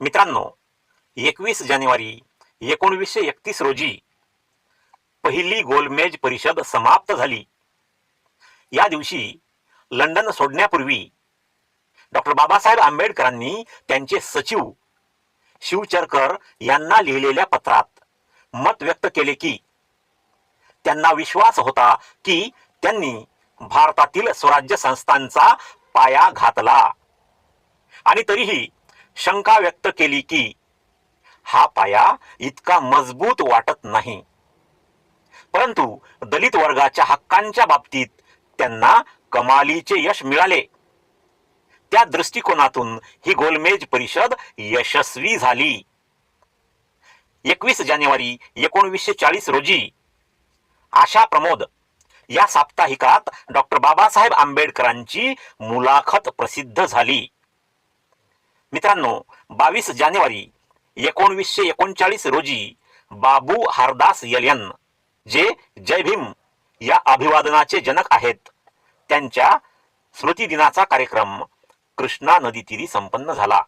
मित्रांनो एकवीस जानेवारी एकोणवीसशे एकतीस रोजी पहिली गोलमेज परिषद समाप्त झाली. या दिवशी लंडन सोडण्यापूर्वी डॉक्टर बाबासाहेब आंबेडकरांनी त्यांचे सचिव शिवचरकर यांना लिहिलेल्या पत्रात मत व्यक्त केले की त्यांना विश्वास होता की त्यांनी भारतातील स्वराज्य संस्थांचा पाया घातला. आणि तरीही शंका व्यक्त केली की हा पाया इतका मजबूत वाटत नाही. परंतु दलित वर्गाच्या हक्कांच्या बाबतीत त्यांना कमालीचे यश मिळाले. त्या दृष्टिकोनातून ही गोलमेज परिषद यशस्वी झाली. एकवीस जानेवारी एकोणवीसशे चाळीस रोजी आशा प्रमोद या साप्ताहिकात डॉक्टर बाबासाहेब आंबेडकरांची मुलाखत प्रसिद्ध झाली. मित्रांनो बावीस जानेवारी एकोणवीसशे एकोणचाळीस रोजी बाबू हरदास यलियन जे जय भीम या अभिवादनाचे जनक आहेत त्यांच्या स्मृतिदिनाचा कार्यक्रम कृष्णा नदीतीरी संपन्न झाला.